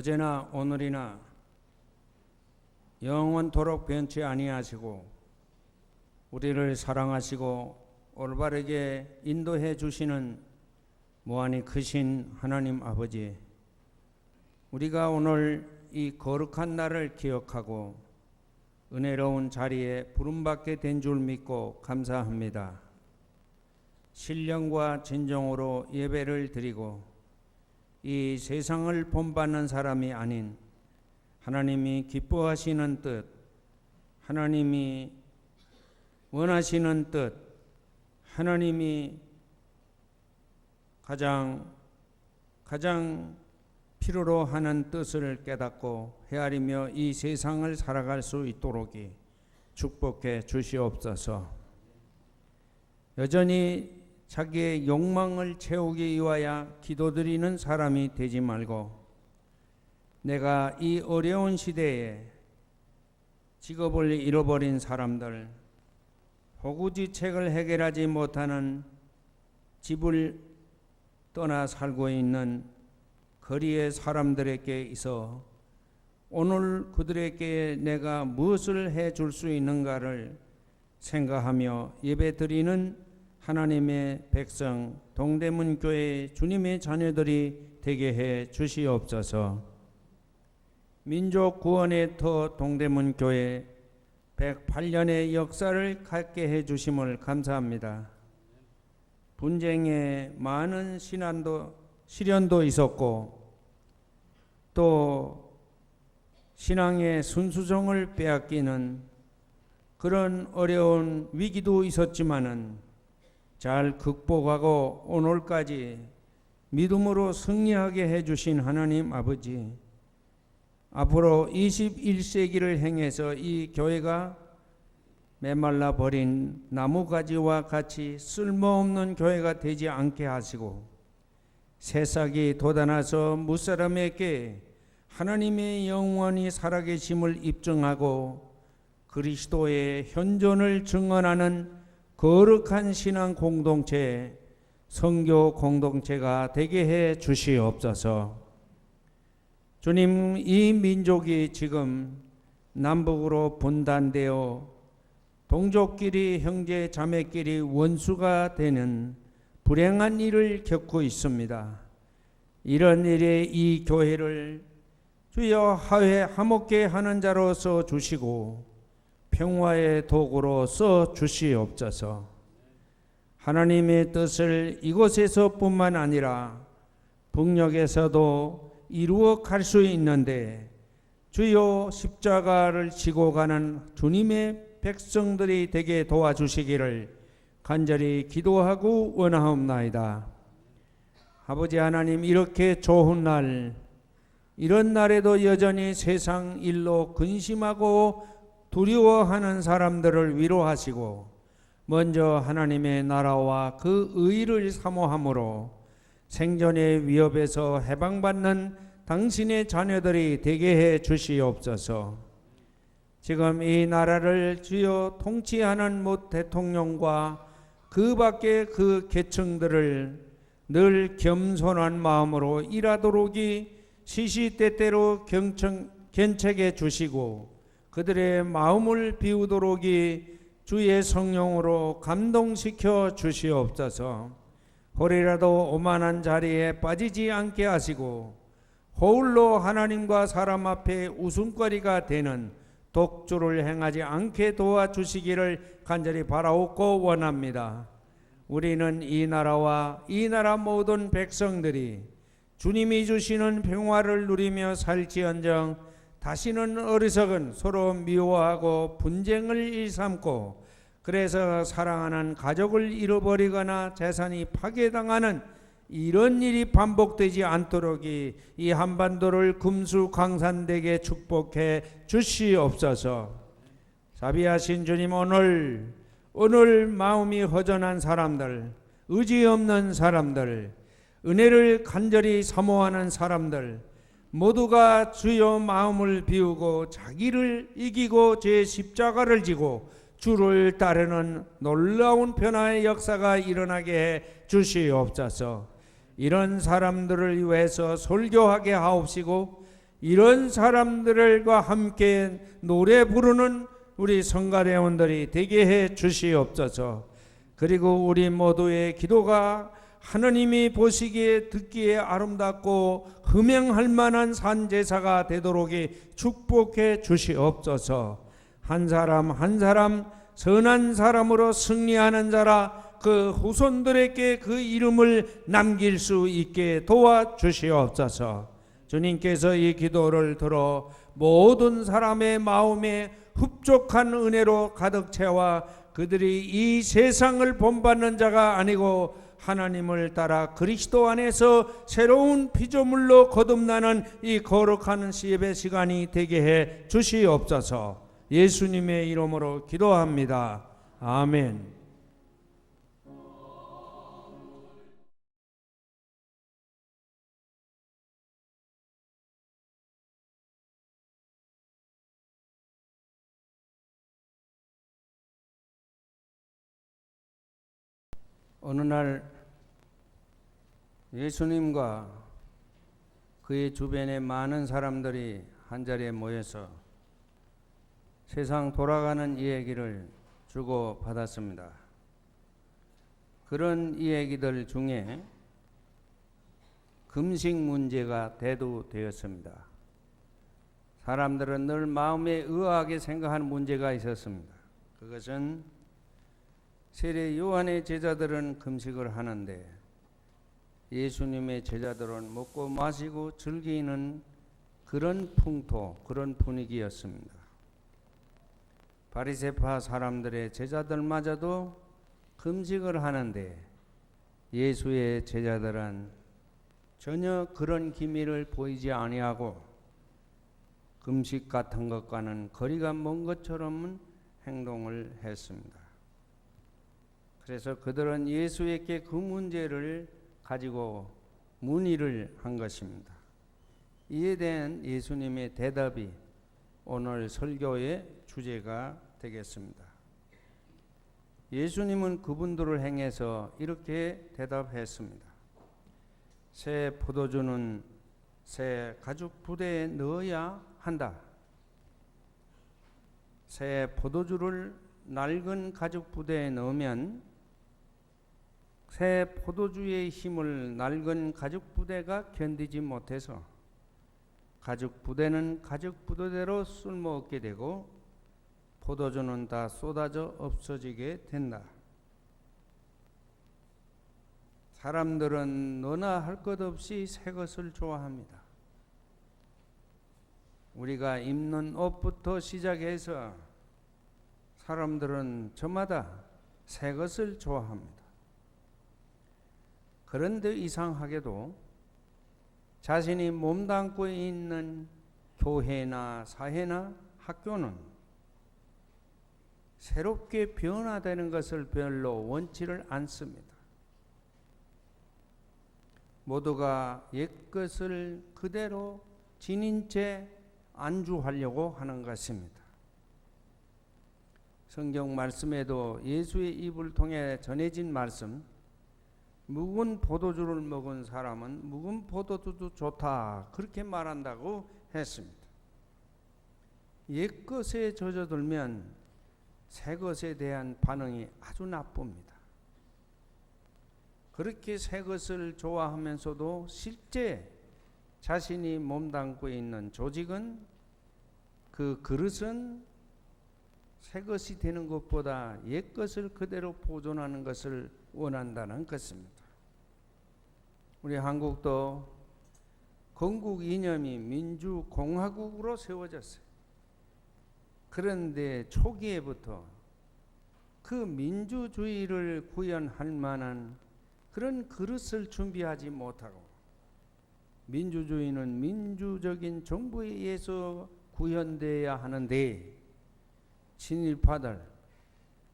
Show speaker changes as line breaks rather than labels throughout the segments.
어제나 오늘이나 영원토록 변치 아니하시고 우리를 사랑하시고 올바르게 인도해 주시는 무한히 크신 하나님 아버지 우리가 오늘 이 거룩한 날을 기억하고 은혜로운 자리에 부름받게 된 줄 믿고 감사합니다. 신령과 진정으로 예배를 드리고 이 세상을 본받는 사람이 아닌 하나님이 기뻐하시는 뜻, 하나님이 원하시는 뜻, 하나님이 가장 가장 필요로 하는 뜻을 깨닫고 헤아리며 이 세상을 살아갈 수 있도록이 축복해 주시옵소서. 여전히 자기의 욕망을 채우기 위하여 기도드리는 사람이 되지 말고 내가 이 어려운 시대에 직업을 잃어버린 사람들, 호구지책을 해결하지 못하는 집을 떠나 살고 있는 거리의 사람들에게 있어 오늘 그들에게 내가 무엇을 해 줄 수 있는가를 생각하며 예배 드리는 하나님의 백성 동대문 교회 주님의 자녀들이 되게 해 주시옵소서. 민족 구원의 터 동대문 교회 108년의 역사를 갖게 해 주심을 감사합니다. 분쟁에 많은 신안도 시련도 있었고 또 신앙의 순수성을 빼앗기는 그런 어려운 위기도 있었지만은 잘 극복하고 오늘까지 믿음으로 승리하게 해주신 하나님 아버지 앞으로 21세기를 행해서 이 교회가 메말라 버린 나무가지와 같이 쓸모없는 교회가 되지 않게 하시고 새싹이 돋아나서 무사람에게 하나님의 영원히 살아계심을 입증하고 그리스도의 현존을 증언하는 거룩한 신앙 공동체, 성교 공동체가 되게 해 주시옵소서. 주님, 이 민족이 지금 남북으로 분단되어 동족끼리 형제 자매끼리 원수가 되는 불행한 일을 겪고 있습니다. 이런 일에 이 교회를 주여 하회 화목게 하는 자로서 주시고 평화의 도구로 써 주시옵소서. 하나님의 뜻을 이곳에서뿐만 아니라 북녘에서도 이루어 갈 수 있는데 주요 십자가를 지고 가는 주님의 백성들이 되게 도와주시기를 간절히 기도하고 원하옵나이다. 아버지 하나님 이렇게 좋은 날 이런 날에도 여전히 세상 일로 근심하고 두려워하는 사람들을 위로하시고 먼저 하나님의 나라와 그 의를 사모함으로 생존의 위협에서 해방받는 당신의 자녀들이 되게 해 주시옵소서. 지금 이 나라를 주여 통치하는 못 대통령과 그 밖의 그 계층들을 늘 겸손한 마음으로 일하도록이 시시때때로 경청, 견책해 주시고 그들의 마음을 비우도록이 주의 성령으로 감동시켜 주시옵소서. 홀이라도 오만한 자리에 빠지지 않게 하시고 호울로 하나님과 사람 앞에 웃음거리가 되는 독주를 행하지 않게 도와주시기를 간절히 바라옵고 원합니다. 우리는 이 나라와 이 나라 모든 백성들이 주님이 주시는 평화를 누리며 살지언정 다시는 어리석은 서로 미워하고 분쟁을 일삼고 그래서 사랑하는 가족을 잃어버리거나 재산이 파괴당하는 이런 일이 반복되지 않도록이 이 한반도를 금수 강산되게 축복해 주시옵소서. 자비하신 주님 오늘 오늘 마음이 허전한 사람들, 의지 없는 사람들, 은혜를 간절히 사모하는 사람들, 모두가 주여 마음을 비우고 자기를 이기고 제 십자가를 지고 주를 따르는 놀라운 변화의 역사가 일어나게 해 주시옵소서. 이런 사람들을 위해서 설교하게 하옵시고 이런 사람들과 함께 노래 부르는 우리 성가대원들이 되게 해 주시옵소서. 그리고 우리 모두의 기도가 하느님이 보시기에 듣기에 아름답고 흠행할 만한 산 제사가 되도록 축복해 주시옵소서. 한 사람 한 사람 선한 사람으로 승리하는 자라 그 후손들에게 그 이름을 남길 수 있게 도와 주시옵소서. 주님께서 이 기도를 들어 모든 사람의 마음에 흡족한 은혜로 가득 채워 그들이 이 세상을 본받는 자가 아니고 하나님을 따라 그리스도 안에서 새로운 피조물로 거듭나는 이 거룩한 예배 시간이 되게 해 주시옵소서. 예수님의 이름으로 기도합니다. 아멘. 어느 날 예수님과 그의 주변에 많은 사람들이 한 자리에 모여서 세상 돌아가는 이야기를 주고 받았습니다. 그런 이야기들 중에 금식 문제가 대두되었습니다. 사람들은 늘 마음에 의아하게 생각하는 문제가 있었습니다. 그것은 세례 요한의 제자들은 금식을 하는데 예수님의 제자들은 먹고 마시고 즐기는 그런 풍토, 그런 분위기였습니다. 바리새파 사람들의 제자들마저도 금식을 하는데 예수의 제자들은 전혀 그런 기미를 보이지 아니하고 금식 같은 것과는 거리가 먼 것처럼 행동을 했습니다. 그래서 그들은 예수에게 그 문제를 가지고 문의를 한 것입니다. 이에 대한 예수님의 대답이 오늘 설교의 주제가 되겠습니다. 예수님은 그분들을 행해서 이렇게 대답했습니다. 새 포도주는 새 가죽 부대에 넣어야 한다. 새 포도주를 낡은 가죽 부대에 넣으면 새 포도주의 힘을 낡은 가죽 부대가 견디지 못해서 가죽 부대는 가죽 부대대로 쓸모 없게 되고 포도주는 다 쏟아져 없어지게 된다. 사람들은 너나 할 것 없이 새 것을 좋아합니다. 우리가 입는 옷부터 시작해서 사람들은 저마다 새 것을 좋아합니다. 그런데 이상하게도 자신이 몸담고 있는 교회나 사회나 학교는 새롭게 변화되는 것을 별로 원치를 않습니다. 모두가 옛것을 그대로 지닌 채 안주하려고 하는 것입니다. 성경 말씀에도 예수의 입을 통해 전해진 말씀, 묵은 포도주를 먹은 사람은 묵은 포도주도 좋다. 그렇게 말한다고 했습니다. 옛 것에 젖어들면 새 것에 대한 반응이 아주 나쁩니다. 그렇게 새 것을 좋아하면서도 실제 자신이 몸담고 있는 조직은 그 그릇은 새 것이 되는 것보다 옛 것을 그대로 보존하는 것을 원한다는 것입니다. 우리 한국도 건국 이념이 민주공화국으로 세워졌어요. 그런데 초기에부터 그 민주주의를 구현할 만한 그런 그릇을 준비하지 못하고 민주주의는 민주적인 정부에 의해서 구현돼야 하는데 친일파들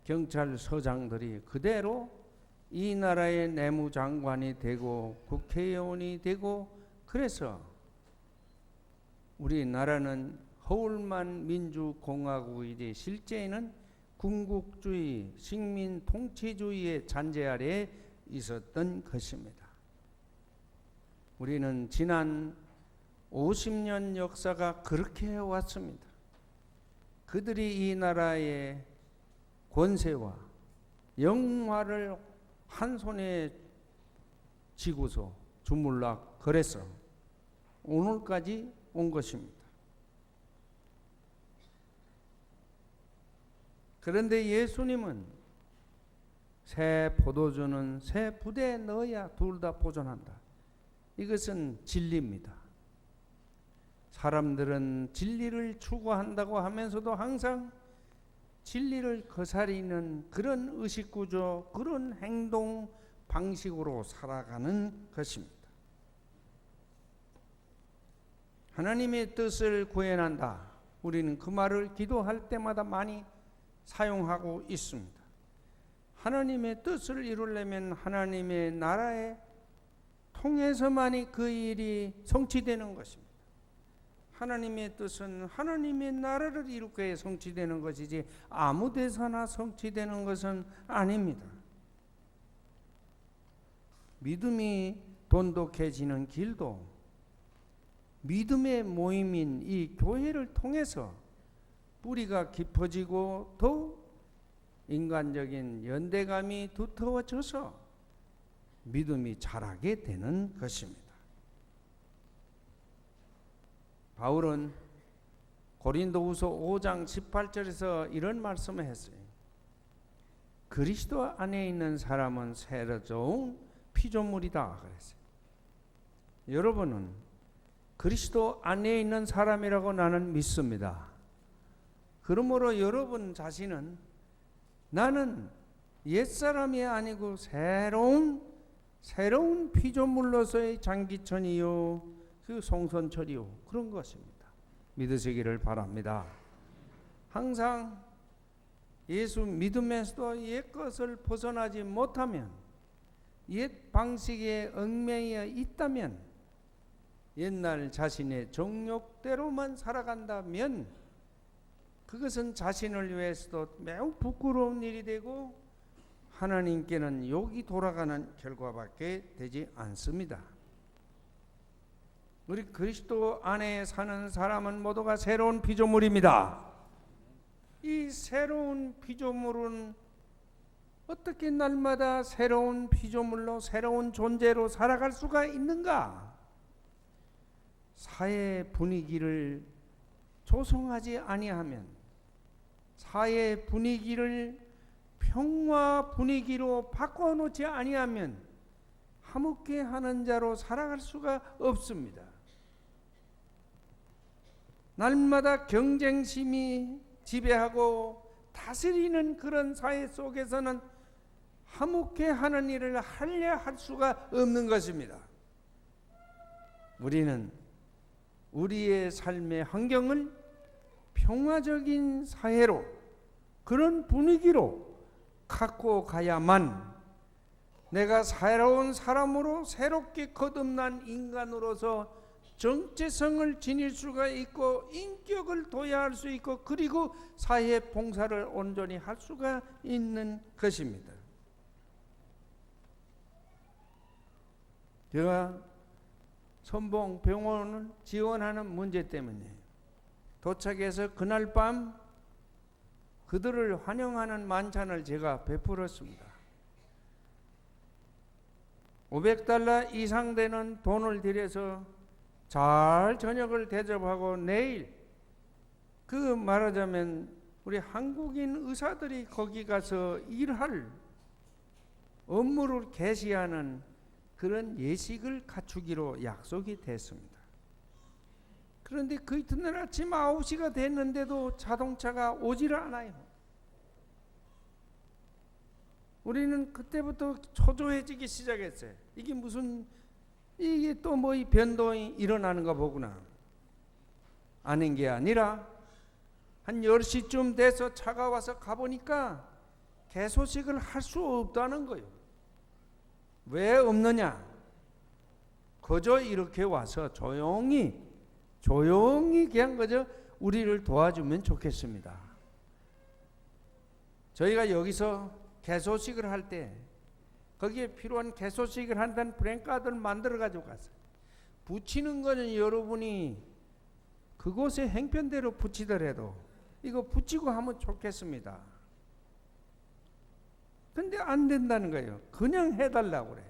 경찰서장들이 그대로 이 나라의 내무장관이 되고 국회의원이 되고 그래서 우리나라는 허울만 민주공화국이지 실제에는 군국주의, 식민 통치주의의 잔재 아래 있었던 것입니다. 우리는 지난 50년 역사가 그렇게 해왔습니다. 그들이 이 나라의 권세와 영화를 한 손에 쥐고서 주물락 그래서 오늘까지 온 것입니다. 그런데 예수님은 새 포도주는 새 부대에 넣어야 둘 다 보존한다. 이것은 진리입니다. 사람들은 진리를 추구한다고 하면서도 항상 진리를 거스리는 그런 의식 구조, 그런 행동 방식으로 살아가는 것입니다. 하나님의 뜻을 구현한다. 우리는 그 말을 기도할 때마다 많이 사용하고 있습니다. 하나님의 뜻을 이루려면 하나님의 나라에 통해서만이 그 일이 성취되는 것입니다. 하나님의 뜻은 하나님의 나라를 이루게 성취되는 것이지 아무 데서나 성취되는 것은 아닙니다. 믿음이 돈독해지는 길도 믿음의 모임인 이 교회를 통해서 뿌리가 깊어지고 더 인간적인 연대감이 두터워져서 믿음이 자라게 되는 것입니다. 바울은 고린도후서 5장 18절에서 이런 말씀을 했어요. 그리스도 안에 있는 사람은 새로운 피조물이다 그랬어요. 여러분은 그리스도 안에 있는 사람이라고 나는 믿습니다. 그러므로 여러분 자신은 나는 옛사람이 아니고 새로운 새로운 피조물로서의 장기천이요 그 송선철이요 그런 것입니다. 믿으시기를 바랍니다. 항상 예수 믿음에서도 옛 것을 벗어나지 못하면 옛 방식에 얽매여 있다면 옛날 자신의 정욕대로만 살아간다면 그것은 자신을 위해서도 매우 부끄러운 일이 되고 하나님께는 욕이 돌아가는 결과밖에 되지 않습니다. 우리 그리스도 안에 사는 사람은 모두가 새로운 피조물입니다. 이 새로운 피조물은 어떻게 날마다 새로운 피조물로 새로운 존재로 살아갈 수가 있는가? 사회 분위기를 조성하지 아니하면 사회 분위기를 평화 분위기로 바꿔 놓지 아니하면 화목해 하는 자로 살아갈 수가 없습니다. 날마다 경쟁심이 지배하고 다스리는 그런 사회 속에서는 화목해 하는 일을 하려 할 수가 없는 것입니다. 우리는 우리의 삶의 환경을 평화적인 사회로 그런 분위기로 갖고 가야만 내가 새로운 사람으로 새롭게 거듭난 인간으로서 정체성을 지닐 수가 있고 인격을 도야할 수 있고 그리고 사회 봉사를 온전히 할 수가 있는 것입니다. 제가 선봉 병원을 지원하는 문제 때문에 도착해서 그날 밤 그들을 환영하는 만찬을 제가 베풀었습니다. 500달러 이상 되는 돈을 들여서 잘 저녁을 대접하고 내일 그 말하자면 우리 한국인 의사들이 거기 가서 일할 업무를 개시하는 그런 예식을 갖추기로 약속이 됐습니다. 그런데 그 이튿날 아침 9시가 됐는데도 자동차가 오질 않아요. 우리는 그때부터 초조해지기 시작했어요. 이게 무슨 이게 또 뭐 이 변동이 일어나는가 보구나. 아닌 게 아니라 한 10시쯤 돼서 차가 와서 가보니까 개소식을 할 수 없다는 거예요. 왜 없느냐? 그저 이렇게 와서 조용히 조용히 그냥 그저 우리를 도와주면 좋겠습니다. 저희가 여기서 개소식을 할 때 거기에 필요한 개소식을 한다는 브랜카드를 만들어 가지고 갔어요. 붙이는 거는 여러분이 그곳에 행편대로 붙이더라도 이거 붙이고 하면 좋겠습니다. 근데 안 된다는 거예요. 그냥 해달라고 그래요.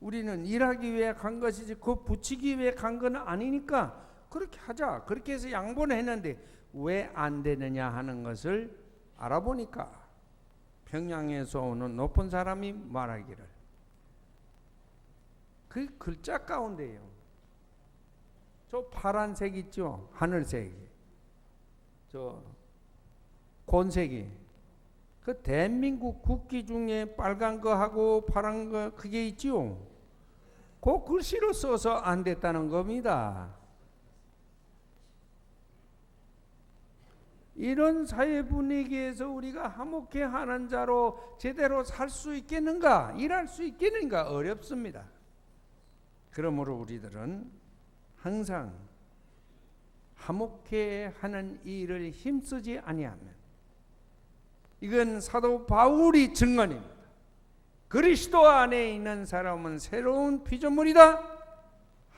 우리는 일하기 위해 간 것이지 그 붙이기 위해 간 건 아니니까 그렇게 하자. 그렇게 해서 양보는 했는데 왜 안 되느냐 하는 것을 알아보니까 평양에서 오는 높은 사람이 말하기를 그 글자 가운데요. 저 파란색 있죠? 하늘색. 저 곤색이 그 대한민국 국기 중에 빨간 거하고 파란 거 그게 있지요. 그 글씨로 써서 안 됐다는 겁니다. 이런 사회 분위기에서 우리가 화목해 하는 자로 제대로 살 수 있겠는가? 일할 수 있겠는가? 어렵습니다. 그러므로 우리들은 항상 화목해 하는 일을 힘쓰지 아니하면 이건 사도 바울이 증언입니다. 그리스도 안에 있는 사람은 새로운 피조물이다.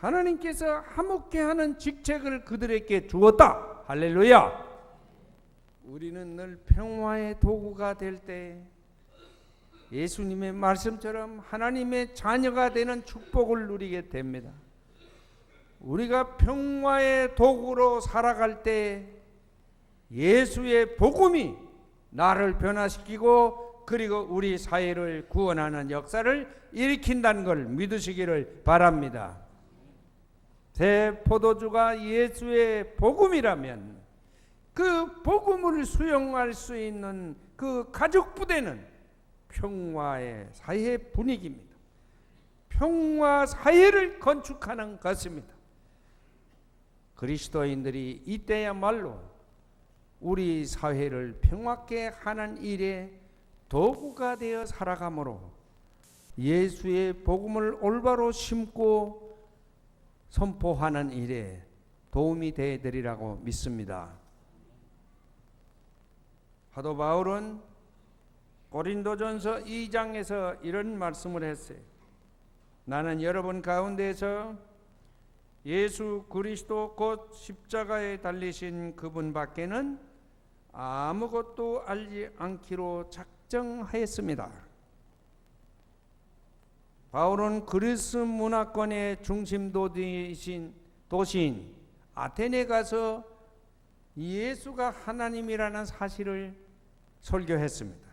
하나님께서 화목해 하는 직책을 그들에게 주었다. 할렐루야. 우리는 늘 평화의 도구가 될 때 예수님의 말씀처럼 하나님의 자녀가 되는 축복을 누리게 됩니다. 우리가 평화의 도구로 살아갈 때 예수의 복음이 나를 변화시키고 그리고 우리 사회를 구원하는 역사를 일으킨다는 걸 믿으시기를 바랍니다. 새 포도주가 예수의 복음이라면 그 복음을 수용할 수 있는 그 가족 부대는 평화의 사회 분위기입니다. 평화 사회를 건축하는 것입니다. 그리스도인들이 이때야말로 우리 사회를 평화케 하는 일에 도구가 되어 살아가므로 예수의 복음을 올바로 심고 선포하는 일에 도움이 되리라고 믿습니다. 사도 바울은 고린도전서 2장에서 이런 말씀을 했어요. 나는 여러분 가운데서 예수 그리스도 곧 십자가에 달리신 그분밖에는 아무것도 알지 않기로 작정하였습니다. 바울은 그리스 문화권의 중심 도시인 도시인 아테네 가서 예수가 하나님이라는 사실을 설교했습니다.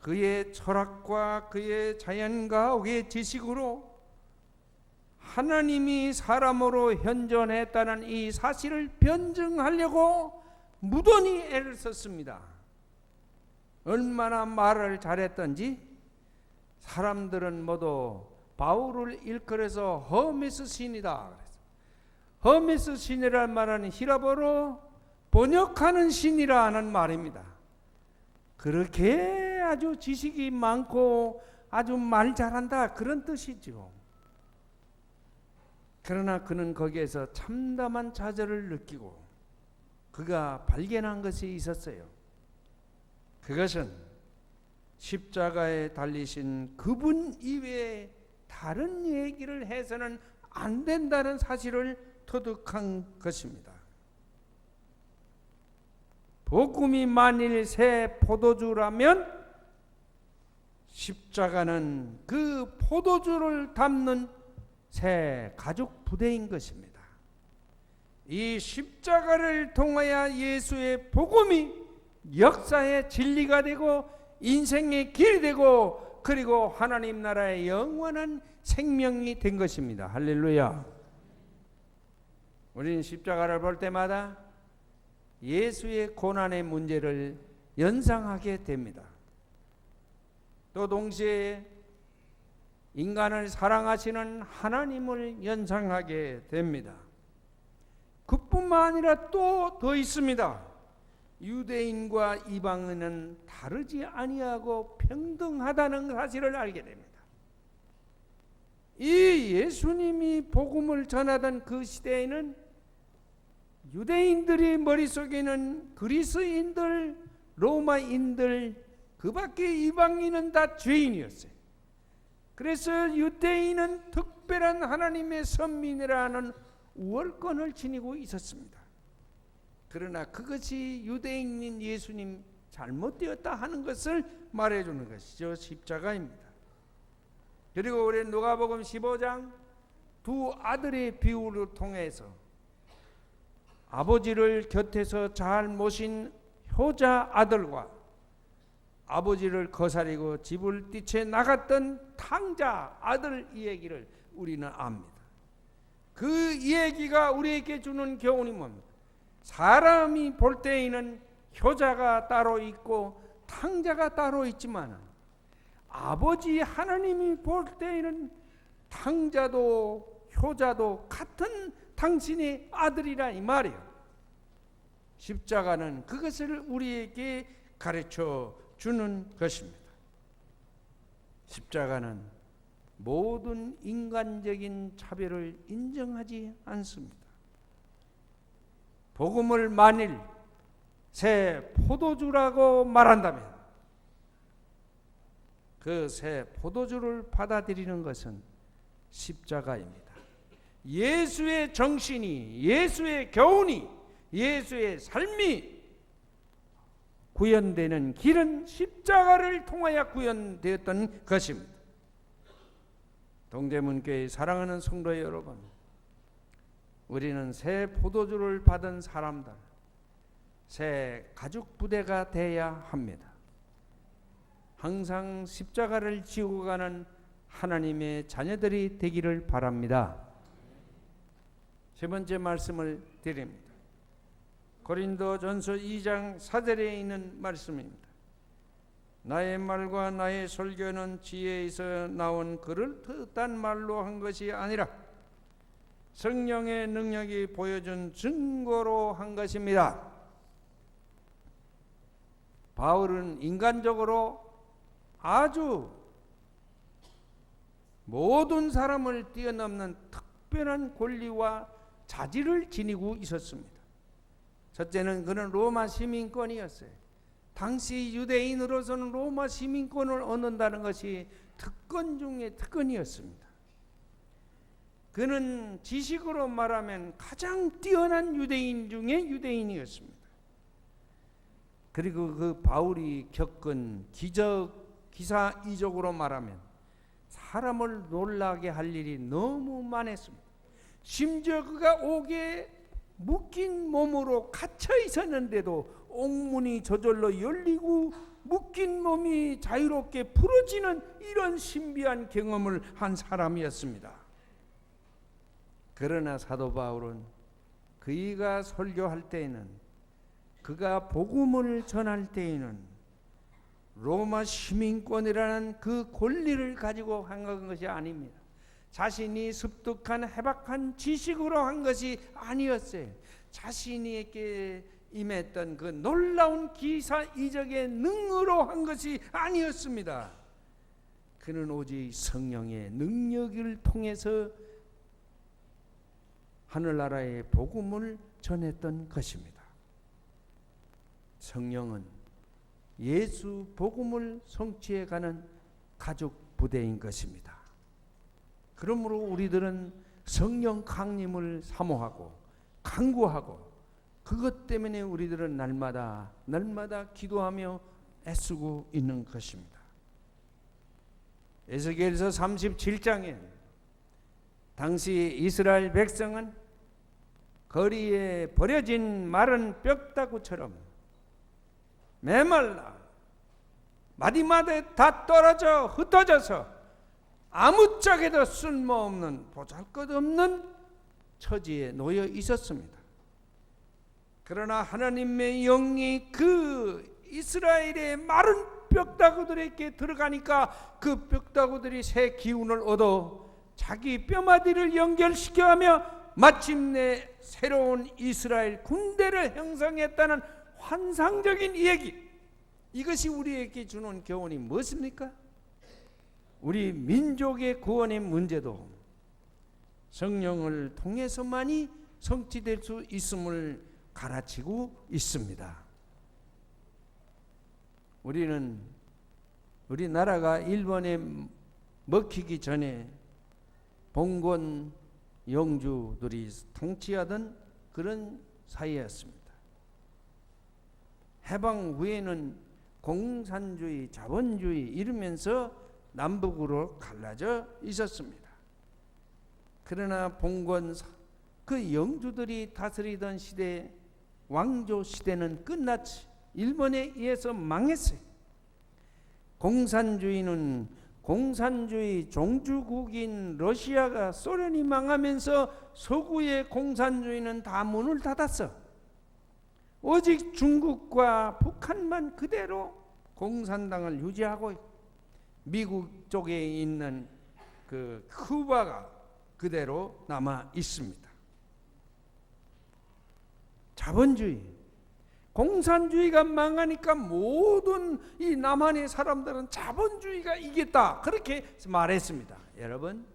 그의 철학과 그의 자연과학의 지식으로 하나님이 사람으로 현존했다는 이 사실을 변증하려고 무던히 애를 썼습니다. 얼마나 말을 잘했던지 사람들은 모두 바울을 일컬어서 허메스 신이다. 허메스 신이란 말은 히라보로 번역하는 신이라 하는 말입니다. 그렇게 아주 지식이 많고 아주 말 잘한다 그런 뜻이죠. 그러나 그는 거기에서 참담한 좌절을 느끼고 그가 발견한 것이 있었어요. 그것은 십자가에 달리신 그분 이외에 다른 얘기를 해서는 안 된다는 사실을 터득한 것입니다. 복음이 만일 새 포도주라면 십자가는 그 포도주를 담는 새 가죽 부대인 것입니다. 이 십자가를 통하여 예수의 복음이 역사의 진리가 되고 인생의 길이 되고 그리고 하나님 나라의 영원한 생명이 된 것입니다. 할렐루야. 우리는 십자가를 볼 때마다 예수의 고난의 문제를 연상하게 됩니다. 또 동시에 인간을 사랑하시는 하나님을 연상하게 됩니다. 그뿐만 아니라 또 더 있습니다. 유대인과 이방인은 다르지 아니하고 평등하다는 사실을 알게 됩니다. 이 예수님이 복음을 전하던 그 시대에는 유대인들이 머릿속에는 그리스인들, 로마인들, 그 밖에 이방인은 다 죄인이었어요. 그래서 유대인은 특별한 하나님의 선민이라는 우월권을 지니고 있었습니다. 그러나 그것이 유대인인 예수님 잘못되었다 하는 것을 말해주는 것이죠. 십자가입니다. 그리고 우리 누가복음 15장 두 아들의 비유를 통해서 아버지를 곁에서 잘 모신 효자 아들과 아버지를 거사리고 집을 뛰쳐 나갔던 탕자 아들 이야기를 우리는 압니다. 그 이야기가 우리에게 주는 교훈이 뭡니까? 사람이 볼 때에는 효자가 따로 있고 탕자가 따로 있지만 아버지 하나님이 볼 때에는 탕자도 효자도 같은 당신의 아들이라 이 말이에요. 십자가는 그것을 우리에게 가르쳐 주는 것입니다. 십자가는 모든 인간적인 차별을 인정하지 않습니다. 복음을 만일 새 포도주라고 말한다면 그 새 포도주를 받아들이는 것은 십자가입니다. 예수의 정신이, 예수의 교훈이, 예수의 삶이 구현되는 길은 십자가를 통하여 구현되었던 것입니다. 동대문교회 사랑하는 성도 여러분, 우리는 새 포도주를 받은 사람들, 새 가죽 부대가 돼야 합니다. 항상 십자가를 지고 가는 하나님의 자녀들이 되기를 바랍니다. 세 번째 말씀을 드립니다. 고린도 전서 2장 4절에 있는 말씀입니다. 나의 말과 나의 설교는 지혜에서 나온 그를 뜻한 말로 한 것이 아니라 성령의 능력이 보여준 증거로 한 것입니다. 바울은 인간적으로 아주 모든 사람을 뛰어넘는 특별한 권리와 자질을 지니고 있었습니다. 첫째는 그는 로마 시민권이었어요. 당시 유대인으로서는 로마 시민권을 얻는다는 것이 특권 중에 특권이었습니다. 그는 지식으로 말하면 가장 뛰어난 유대인 중에 유대인이었습니다. 그리고 그 바울이 겪은 기적 기사 이적으로 말하면 사람을 놀라게 할 일이 너무 많았습니다. 심지어 그가 옥에 묶인 몸으로 갇혀 있었는데도 옥문이 저절로 열리고 묶인 몸이 자유롭게 풀어지는 이런 신비한 경험을 한 사람이었습니다. 그러나 사도 바울은 그이가 설교할 때에는 그가 복음을 전할 때에는 로마 시민권이라는 그 권리를 가지고 한 것이 아닙니다. 자신이 습득한 해박한 지식으로 한 것이 아니었어요. 자신에게 임했던 그 놀라운 기사 이적의 능으로 한 것이 아니었습니다. 그는 오직 성령의 능력을 통해서 하늘나라의 복음을 전했던 것입니다. 성령은 예수 복음을 성취해 가는 가족 부대인 것입니다. 그러므로 우리들은 성령 강림을 사모하고 간구하고 그것 때문에 우리들은 날마다 날마다 기도하며 애쓰고 있는 것입니다. 에스겔서 37장에 당시 이스라엘 백성은 거리에 버려진 마른 뼈다구처럼 메말라 마디마디 다 떨어져 흩어져서 아무짝에도 쓸모없는 보잘것없는 처지에 놓여 있었습니다. 그러나 하나님의 영이 그 이스라엘의 마른 뼈다구들에게 들어가니까 그 뼈다구들이 새 기운을 얻어 자기 뼈마디를 연결시켜 하며 마침내 새로운 이스라엘 군대를 형성했다는 환상적인 얘기. 이것이 우리에게 주는 교훈이 무엇입니까? 우리 민족의 구원의 문제도 성령을 통해서만이 성취될 수 있음을 가르치고 있습니다. 우리는 우리나라가 일본에 먹히기 전에 봉건 영주들이 통치하던 그런 사회였습니다. 해방 후에는 공산주의, 자본주의 이러면서 남북으로 갈라져 있었습니다. 그러나 봉건 그 영주들이 다스리던 시대 왕조 시대는 끝났지. 일본에 의해서 망했어요. 공산주의는 공산주의 종주국인 러시아가 소련이 망하면서 서구의 공산주의는 다 문을 닫았어. 오직 중국과 북한만 그대로 공산당을 유지하고 있고 미국 쪽에 있는 그 쿠바가 그대로 남아 있습니다. 자본주의, 공산주의가 망하니까 모든 이 남한의 사람들은 자본주의가 이겼다 그렇게 말했습니다. 여러분,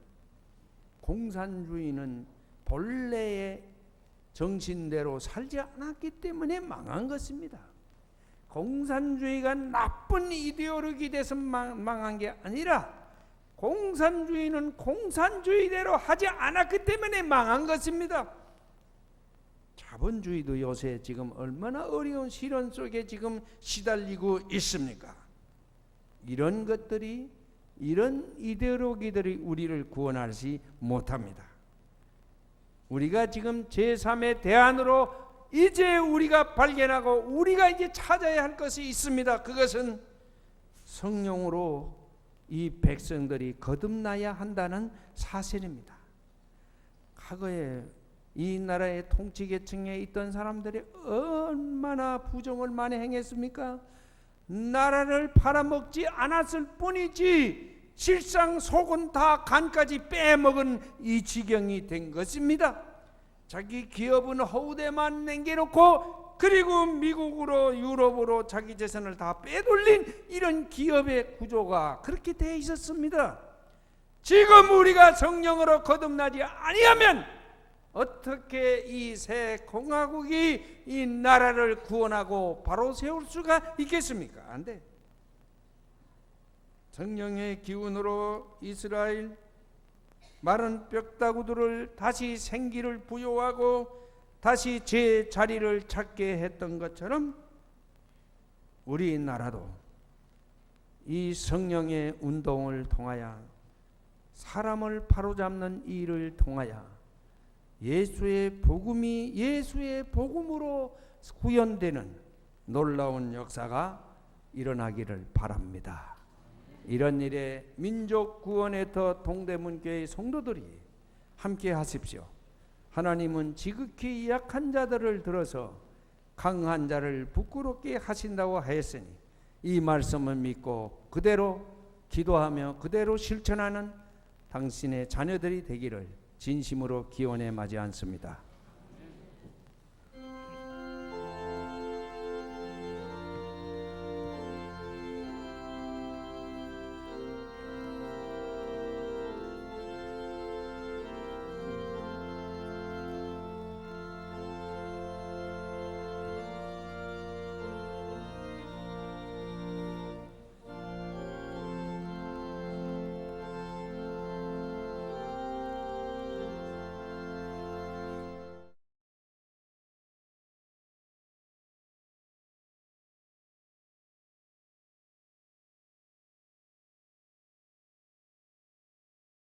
공산주의는 본래의 정신대로 살지 않았기 때문에 망한 것입니다. 공산주의가 나쁜 이데올로기 돼서 망, 망한 게 아니라 공산주의는 공산주의대로 하지 않았기 때문에 망한 것입니다. 자본주의도 요새 지금 얼마나 어려운 시련 속에 지금 시달리고 있습니까? 이런 것들이 이런 이데올로기들이 우리를 구원하지 못합니다. 우리가 지금 제3의 대안으로 이제 우리가 발견하고 우리가 이제 찾아야 할 것이 있습니다. 그것은 성령으로 이 백성들이 거듭나야 한다는 사실입니다. 과거에 이 나라의 통치 계층에 있던 사람들이 얼마나 부정을 많이 행했습니까? 나라를 팔아먹지 않았을 뿐이지 실상 속은 다 간까지 빼먹은 이 지경이 된 것입니다. 자기 기업은 허우대만 남겨놓고 그리고 미국으로 유럽으로 자기 재산을 다 빼돌린 이런 기업의 구조가 그렇게 돼 있었습니다. 지금 우리가 성령으로 거듭나지 아니하면 어떻게 이 새 공화국이 이 나라를 구원하고 바로 세울 수가 있겠습니까? 안 돼. 성령의 기운으로 이스라엘 마른 뼈다구들을 다시 생기를 부여하고 다시 제 자리를 찾게 했던 것처럼 우리나라도 이 성령의 운동을 통하여 사람을 바로잡는 일을 통하여 예수의 복음이 예수의 복음으로 구현되는 놀라운 역사가 일어나기를 바랍니다. 이런 일에 민족 구원의 더 동대문 교회 성도들이 함께 하십시오. 하나님은 지극히 약한 자들을 들어서 강한 자를 부끄럽게 하신다고 하였으니 이 말씀을 믿고 그대로 기도하며 그대로 실천하는 당신의 자녀들이 되기를 진심으로 기원해 마지 않습니다.